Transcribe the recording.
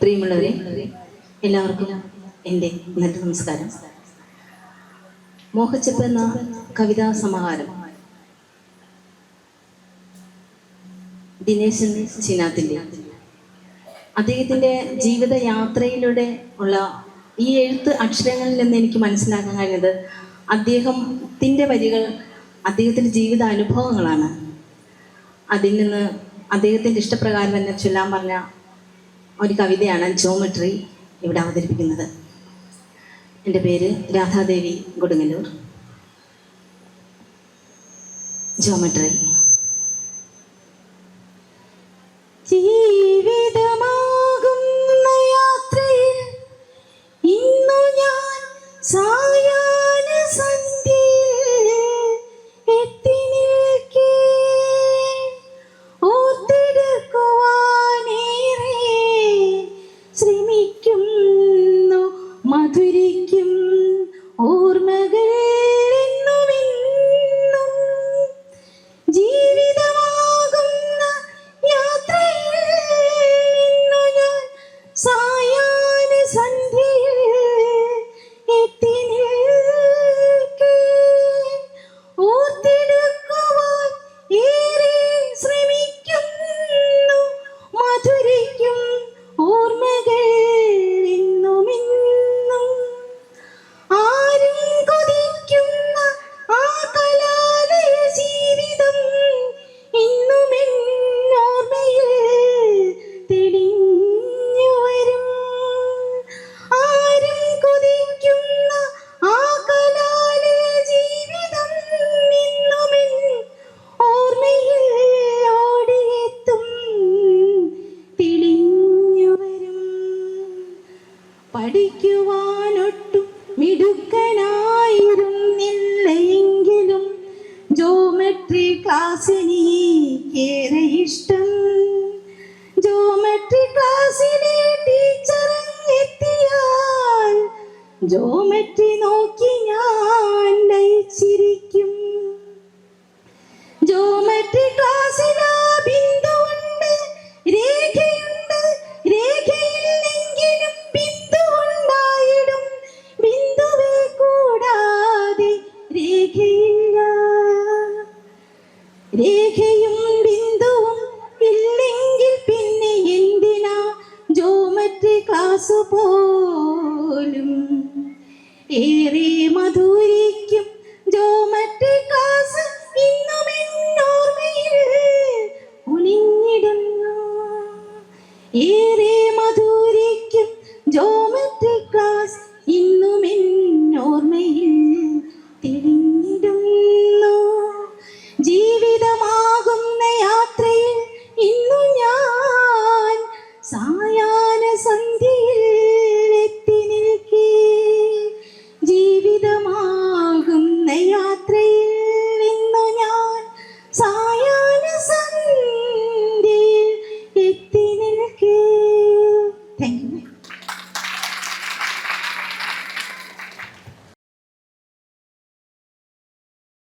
പ്രിയമുള്ളവരെ എല്ലാവർക്കും എന്റെ നല്ല നമസ്കാരം. മോഹച്ചപ്പ് എന്ന കവിതാ സമാഹാരം ദിനേശൻ ചിനാത്തിന്റെ അദ്ദേഹത്തിന്റെ ജീവിതയാത്രയിലൂടെ ഉള്ള ഈ എഴുത്ത് അക്ഷരങ്ങളിൽ നിന്ന് എനിക്ക് മനസ്സിലാക്കാൻ കഴിഞ്ഞത് അദ്ദേഹത്തിന്റെ വരികൾ അദ്ദേഹത്തിന്റെ ജീവിത അനുഭവങ്ങളാണ് അതിൽ നിന്ന് അദ്ദേഹത്തിന്റെ ഇഷ്ടപ്രകാരം തന്നെ ചൊല്ലാൻ പറഞ്ഞ ഒരു കവിതയാണ് ജോമെട്രി ഇവിടെ അവതരിപ്പിക്കുന്നത്. എന്റെ പേര് രാധാദേവി കൊടുങ്ങല്ലൂർ. ജോമെട്രി ജീവിതമാകുന്ന യാത്രയിൽ ഇന്നു ഞാൻ സായാഹ്ന പഠിക്കുവാനൊട്ടും മിടുക്കനായിരുന്നില്ലെങ്കിലും ജോമെട്രി ക്ലാസ്സിനേറെ ഇഷ്ടം. ജോമെട്രി ക്ലാസ്സിലെ ടീച്ചർ എത്തിയാൽ ജോമെട്രി നോക്കി ഞാൻ ലയിച്ചിരിക്കും ക്ലാസ് പോലും ഏറെ മധുരിക്കും. ജോമെട്രി കാസ് ഇന്നും എന്നോർമ്മയിൽ ഒളിഞ്ഞിടുന്നു